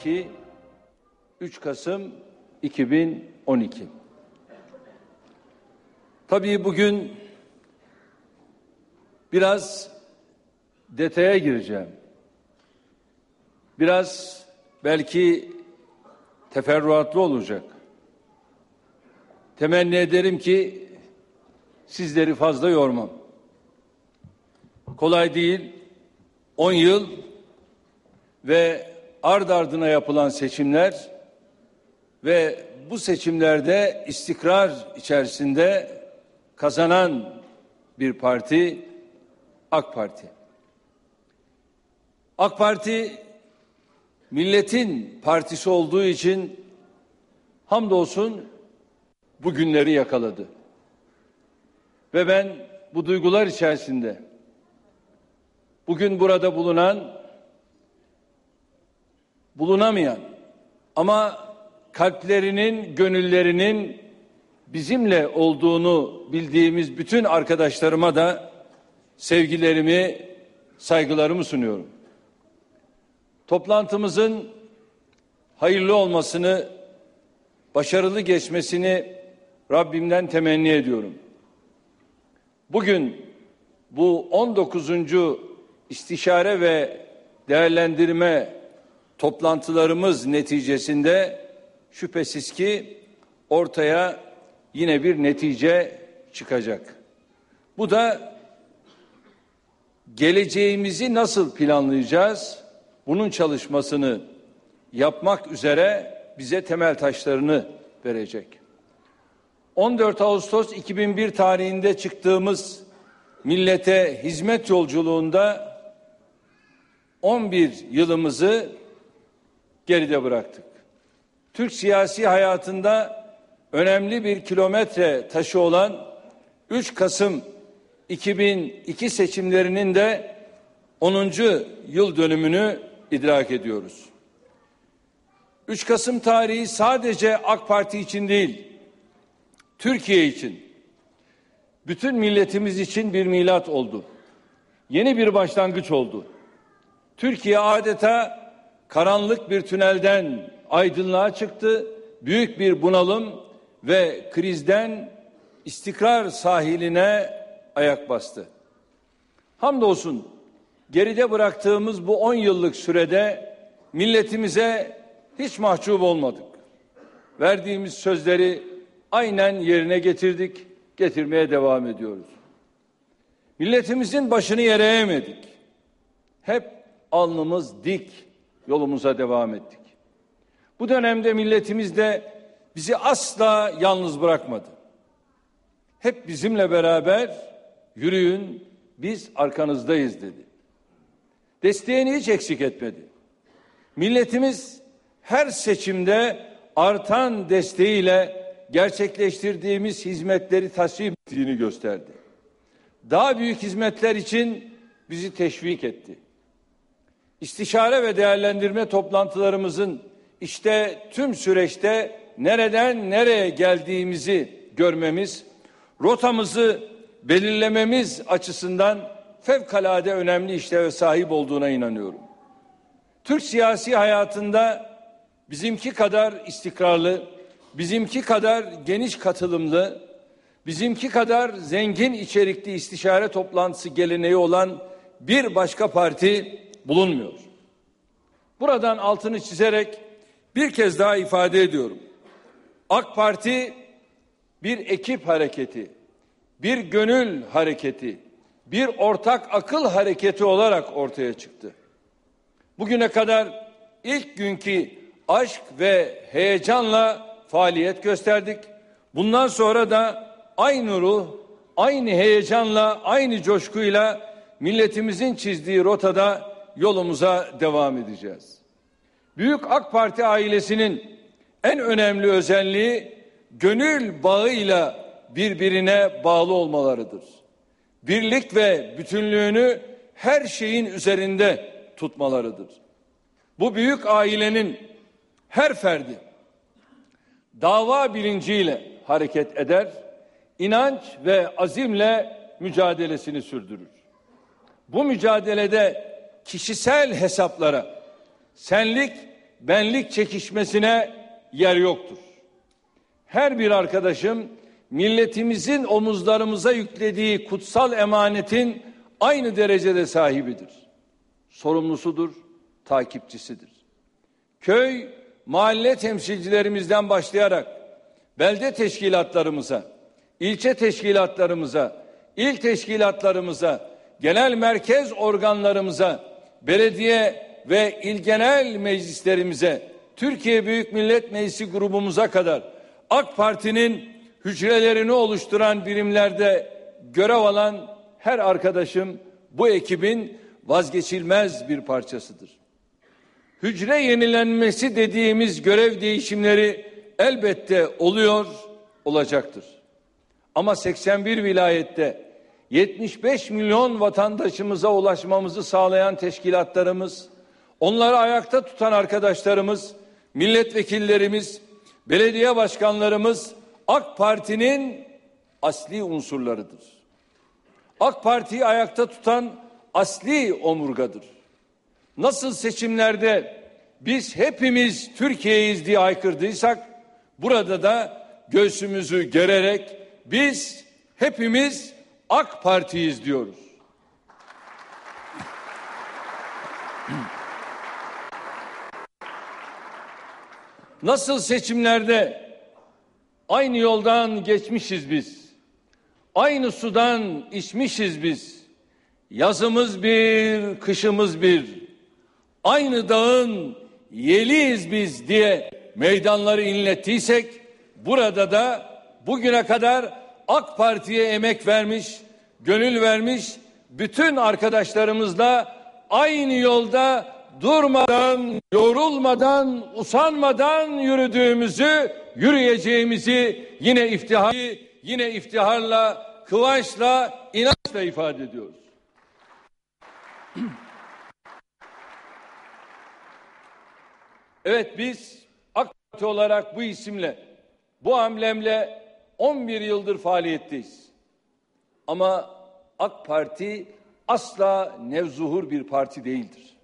2 3 Kasım 2012 Tabii bugün biraz detaya gireceğim. Biraz belki teferruatlı olacak. Temenni ederim ki sizleri fazla yormam. Kolay değil. 10 yıl ve ard ardına yapılan seçimler ve bu seçimlerde istikrar içerisinde kazanan bir parti AK Parti. AK Parti milletin partisi olduğu için hamdolsun bu günleri yakaladı. Ve ben bu duygular içerisinde bugün burada bulunan bulunamayan ama kalplerinin, gönüllerinin bizimle olduğunu bildiğimiz bütün arkadaşlarıma da sevgilerimi, saygılarımı sunuyorum. Toplantımızın hayırlı olmasını, başarılı geçmesini Rabbimden temenni ediyorum. Bugün bu 19. istişare ve değerlendirme toplantılarımız neticesinde şüphesiz ki ortaya yine bir netice çıkacak. Bu da geleceğimizi nasıl planlayacağız? Bunun çalışmasını yapmak üzere bize temel taşlarını verecek. 14 Ağustos 2001 tarihinde çıktığımız millete hizmet yolculuğunda 11 yılımızı geride bıraktık. Türk siyasi hayatında önemli bir kilometre taşı olan 3 Kasım 2002 seçimlerinin de 10. yıl dönümünü idrak ediyoruz. 3 Kasım tarihi sadece AK Parti için değil, Türkiye için, bütün milletimiz için bir milat oldu. Yeni bir başlangıç oldu. Türkiye adeta karanlık bir tünelden aydınlığa çıktı. Büyük bir bunalım ve krizden istikrar sahiline ayak bastı. Hamdolsun geride bıraktığımız bu 10 yıllık sürede milletimize hiç mahcup olmadık. Verdiğimiz sözleri aynen yerine getirdik, getirmeye devam ediyoruz. Milletimizin başını yere eğmedik. Hep alnımız dik yolumuza devam ettik. Bu dönemde milletimiz de bizi asla yalnız bırakmadı. Hep bizimle beraber yürüyün, biz arkanızdayız dedi. Desteğini hiç eksik etmedi. Milletimiz her seçimde artan desteğiyle gerçekleştirdiğimiz hizmetleri tasvip ettiğini gösterdi. Daha büyük hizmetler için bizi teşvik etti. İstişare ve değerlendirme toplantılarımızın işte tüm süreçte nereden nereye geldiğimizi görmemiz, rotamızı belirlememiz açısından fevkalade önemli işleve sahip olduğuna inanıyorum. Türk siyasi hayatında bizimki kadar istikrarlı, bizimki kadar geniş katılımlı, bizimki kadar zengin içerikli istişare toplantısı geleneği olan bir başka parti bulunmuyor. Buradan altını çizerek bir kez daha ifade ediyorum. AK Parti bir ekip hareketi, bir gönül hareketi, bir ortak akıl hareketi olarak ortaya çıktı. Bugüne kadar ilk günkü aşk ve heyecanla faaliyet gösterdik. Bundan sonra da aynı ruh, aynı heyecanla, aynı coşkuyla milletimizin çizdiği rotada yolumuza devam edeceğiz. Büyük AK Parti ailesinin en önemli özelliği gönül bağıyla birbirine bağlı olmalarıdır. Birlik ve bütünlüğünü her şeyin üzerinde tutmalarıdır. Bu büyük ailenin her ferdi dava bilinciyle hareket eder, inanç ve azimle mücadelesini sürdürür. Bu mücadelede kişisel hesaplara, senlik benlik çekişmesine yer yoktur. Her bir arkadaşım milletimizin omuzlarımıza yüklediği kutsal emanetin aynı derecede sahibidir. Sorumlusudur, takipçisidir. Köy, mahalle temsilcilerimizden başlayarak belde teşkilatlarımıza, ilçe teşkilatlarımıza, il teşkilatlarımıza, genel merkez organlarımıza, belediye ve il genel meclislerimize, Türkiye Büyük Millet Meclisi grubumuza kadar AK Parti'nin hücrelerini oluşturan birimlerde görev alan her arkadaşım bu ekibin vazgeçilmez bir parçasıdır. Hücre yenilenmesi dediğimiz görev değişimleri elbette oluyor, olacaktır. Ama 81 vilayette 75 milyon vatandaşımıza ulaşmamızı sağlayan teşkilatlarımız, onları ayakta tutan arkadaşlarımız, milletvekillerimiz, belediye başkanlarımız AK Parti'nin asli unsurlarıdır. AK Parti'yi ayakta tutan asli omurgadır. Nasıl seçimlerde biz hepimiz Türkiye'yiz diye haykırdıysak burada da göğsümüzü gererek biz hepimiz AK Parti'yiz diyoruz. Nasıl seçimlerde aynı yoldan geçmişiz biz. Aynı sudan içmişiz biz. Yazımız bir, kışımız bir. Aynı dağın yeliyiz biz diye meydanları inlettiysek burada da bugüne kadar AK Parti'ye emek vermiş, gönül vermiş bütün arkadaşlarımızla aynı yolda durmadan, yorulmadan, usanmadan yürüdüğümüzü, yürüyeceğimizi yine iftihar, yine iftiharla, kıvançla, inançla ifade ediyoruz. Evet biz AK Parti olarak bu isimle, bu amblemle 11 yıldır faaliyetteyiz. Ama AK Parti asla nevzuhur bir parti değildir.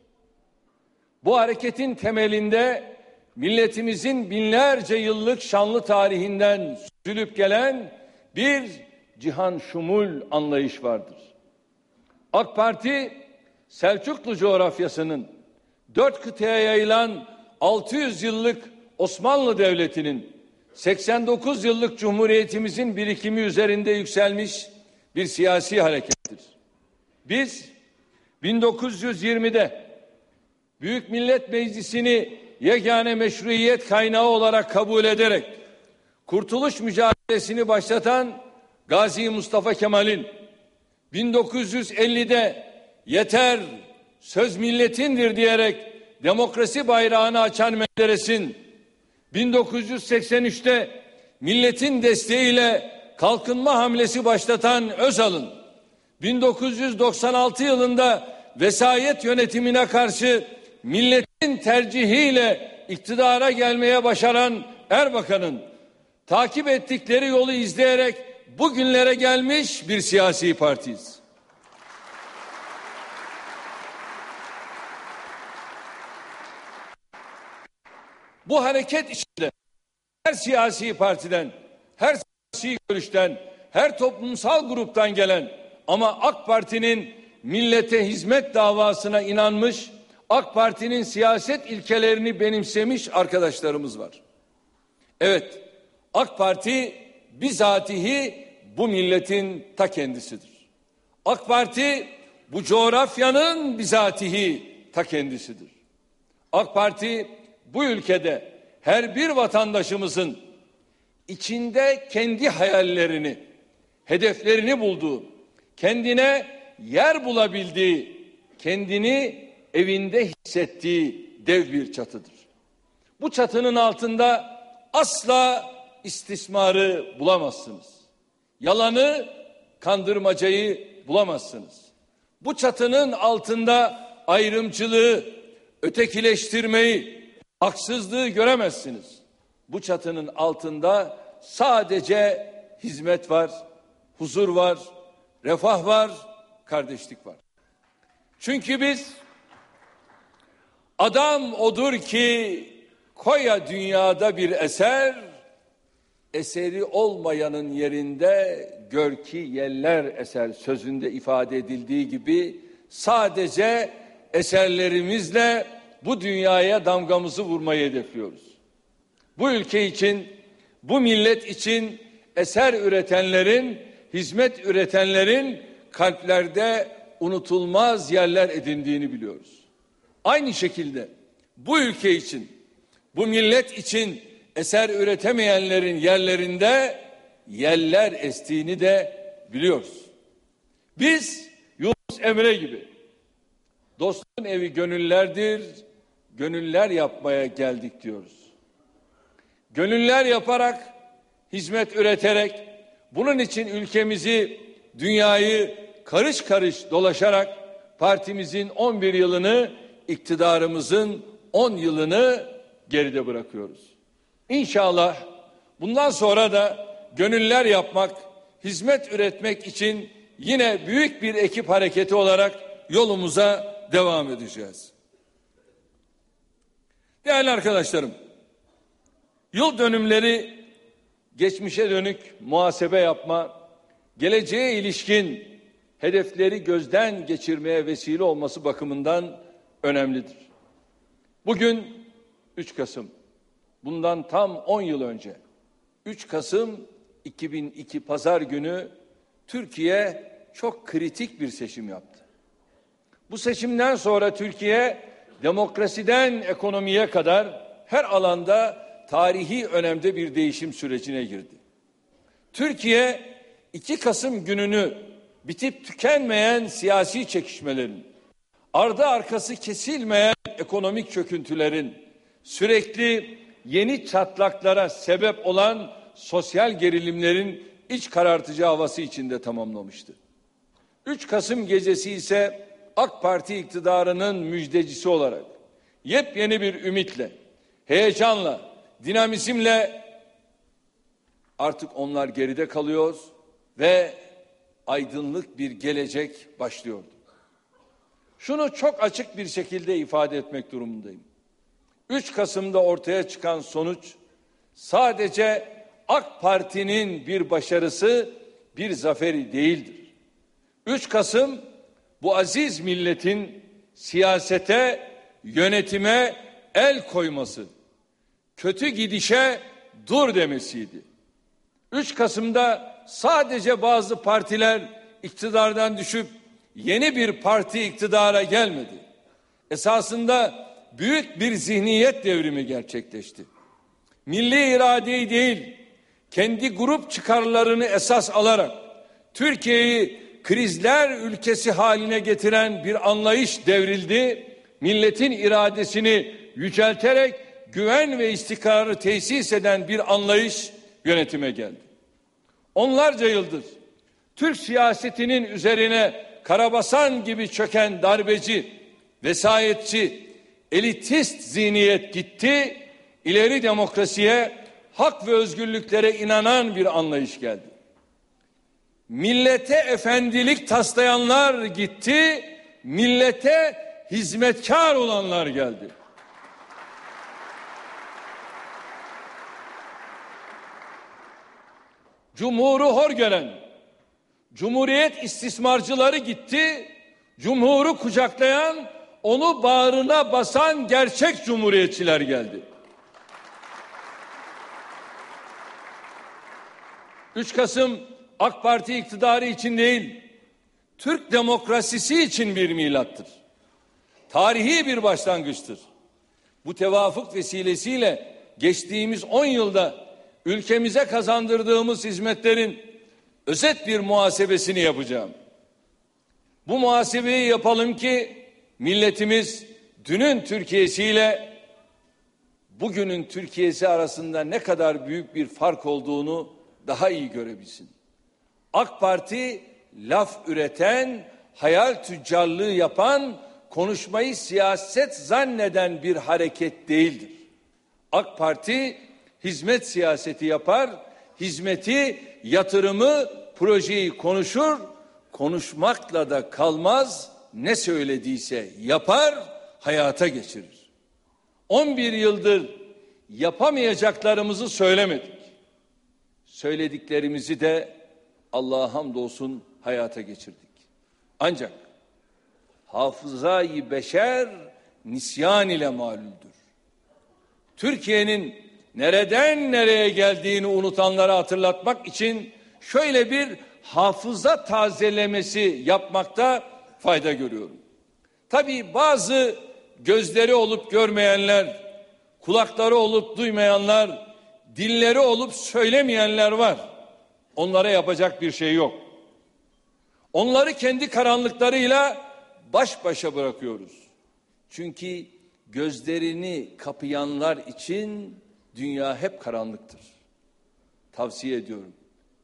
Bu hareketin temelinde milletimizin binlerce yıllık şanlı tarihinden süzülüp gelen bir cihan şumul anlayış vardır. AK Parti Selçuklu coğrafyasının dört kıtaya yayılan 600 yıllık Osmanlı Devleti'nin 89 yıllık Cumhuriyetimizin birikimi üzerinde yükselmiş bir siyasi harekettir. Biz 1920'de Büyük Millet Meclisi'ni yegane meşruiyet kaynağı olarak kabul ederek kurtuluş mücadelesini başlatan Gazi Mustafa Kemal'in 1950'de yeter söz milletindir diyerek demokrasi bayrağını açan Menderes'in 1983'te milletin desteğiyle kalkınma hamlesi başlatan Özal'ın 1996 yılında vesayet yönetimine karşı milletin tercihiyle iktidara gelmeye başaran Erbakan'ın takip ettikleri yolu izleyerek bugünlere gelmiş bir siyasi partiyiz. Bu hareket içinde her siyasi partiden, her siyasi görüşten, her toplumsal gruptan gelen ama AK Parti'nin millete hizmet davasına inanmış, AK Parti'nin siyaset ilkelerini benimsemiş arkadaşlarımız var. Evet, AK Parti bizatihi bu milletin ta kendisidir. AK Parti bu coğrafyanın bizatihi ta kendisidir. AK Parti bu ülkede her bir vatandaşımızın içinde kendi hayallerini, hedeflerini bulduğu, kendine yer bulabildiği, kendini evinde hissettiği dev bir çatıdır. Bu çatının altında asla istismarı bulamazsınız. Yalanı, kandırmacayı bulamazsınız. Bu çatının altında ayrımcılığı, ötekileştirmeyi, haksızlığı göremezsiniz. Bu çatının altında sadece hizmet var, huzur var, refah var, kardeşlik var. Çünkü biz Adam odur ki koya dünyada bir eser, eseri olmayanın yerinde gör ki yeller eser sözünde ifade edildiği gibi sadece eserlerimizle bu dünyaya damgamızı vurmayı hedefliyoruz. Bu ülke için, bu millet için eser üretenlerin, hizmet üretenlerin kalplerde unutulmaz yerler edindiğini biliyoruz. Aynı şekilde bu ülke için, bu millet için eser üretemeyenlerin yerlerinde yeller estiğini de biliyoruz. Biz Yunus Emre gibi dostun evi gönüllerdir, gönüller yapmaya geldik diyoruz. Gönüller yaparak, hizmet üreterek, bunun için ülkemizi, dünyayı karış karış dolaşarak partimizin 11 yılını, iktidarımızın 10 yılını geride bırakıyoruz. İnşallah bundan sonra da gönüller yapmak, hizmet üretmek için yine büyük bir ekip hareketi olarak yolumuza devam edeceğiz. Değerli arkadaşlarım, yıl dönümleri geçmişe dönük muhasebe yapma, geleceğe ilişkin hedefleri gözden geçirmeye vesile olması bakımından önemlidir. Bugün 3 Kasım, bundan tam 10 yıl önce 3 Kasım 2002 Pazar günü Türkiye çok kritik bir seçim yaptı. Bu seçimden sonra Türkiye demokrasiden ekonomiye kadar her alanda tarihi önemde bir değişim sürecine girdi. Türkiye 2 Kasım gününü bitip tükenmeyen siyasi çekişmelerin, ardı arkası kesilmeyen ekonomik çöküntülerin, sürekli yeni çatlaklara sebep olan sosyal gerilimlerin iç karartıcı havası içinde tamamlamıştı. 3 Kasım gecesi ise AK Parti iktidarının müjdecisi olarak yepyeni bir ümitle, heyecanla, dinamizmle artık onlar geride kalıyor ve aydınlık bir gelecek başlıyordu. Şunu çok açık bir şekilde ifade etmek durumundayım. 3 Kasım'da ortaya çıkan sonuç sadece AK Parti'nin bir başarısı, bir zaferi değildir. 3 Kasım bu aziz milletin siyasete, yönetime el koyması, kötü gidişe dur demesiydi. 3 Kasım'da sadece bazı partiler iktidardan düşüp yeni bir parti iktidara gelmedi. Esasında büyük bir zihniyet devrimi gerçekleşti. Milli iradeyi değil, kendi grup çıkarlarını esas alarak Türkiye'yi krizler ülkesi haline getiren bir anlayış devrildi. Milletin iradesini yücelterek güven ve istikrarı tesis eden bir anlayış yönetime geldi. Onlarca yıldır Türk siyasetinin üzerine karabasan gibi çöken darbeci, vesayetçi, elitist zihniyet gitti, ileri demokrasiye, hak ve özgürlüklere inanan bir anlayış geldi. Millete efendilik taslayanlar gitti, millete hizmetkar olanlar geldi. Cumhuru hor gören, Cumhuriyet istismarcıları gitti, Cumhuru kucaklayan, onu bağrına basan gerçek cumhuriyetçiler geldi. 3 Kasım AK Parti iktidarı için değil, Türk demokrasisi için bir milattır. Tarihi bir başlangıçtır. Bu tevafuk vesilesiyle geçtiğimiz 10 yılda ülkemize kazandırdığımız hizmetlerin özet bir muhasebesini yapacağım. Bu muhasebeyi yapalım ki milletimiz dünün Türkiye'siyle bugünün Türkiye'si arasında ne kadar büyük bir fark olduğunu daha iyi görebilsin. AK Parti laf üreten, hayal tüccarlığı yapan, konuşmayı siyaset zanneden bir hareket değildir. AK Parti hizmet siyaseti yapar, hizmeti, yatırımı, projeyi konuşur, konuşmakla da kalmaz, ne söylediyse yapar, hayata geçirir. 11 yıldır yapamayacaklarımızı söylemedik. Söylediklerimizi de Allah'a hamdolsun hayata geçirdik. Ancak hafızayı beşer nisyan ile malüldür. Türkiye'nin nereden nereye geldiğini unutanlara hatırlatmak için şöyle bir hafıza tazelemesi yapmakta fayda görüyorum. Tabii bazı gözleri olup görmeyenler, kulakları olup duymayanlar, dilleri olup söylemeyenler var. Onlara yapacak bir şey yok. Onları kendi karanlıklarıyla baş başa bırakıyoruz. Çünkü gözlerini kapayanlar için dünya hep karanlıktır. Tavsiye ediyorum.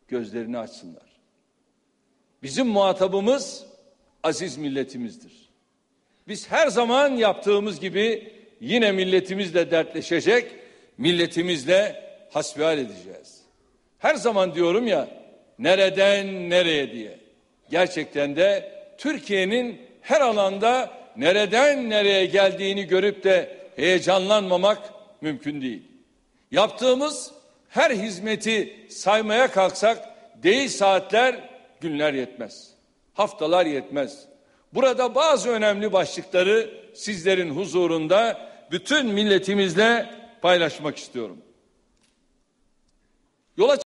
Gözlerini açsınlar. Bizim muhatabımız aziz milletimizdir. Biz her zaman yaptığımız gibi yine milletimizle dertleşecek, milletimizle hasbihal edeceğiz. Her zaman diyorum ya nereden nereye diye. Gerçekten de Türkiye'nin her alanda nereden nereye geldiğini görüp de heyecanlanmamak mümkün değil. Yaptığımız her hizmeti saymaya kalksak değil saatler günler yetmez. Haftalar yetmez. Burada bazı önemli başlıkları sizlerin huzurunda bütün milletimizle paylaşmak istiyorum. Yola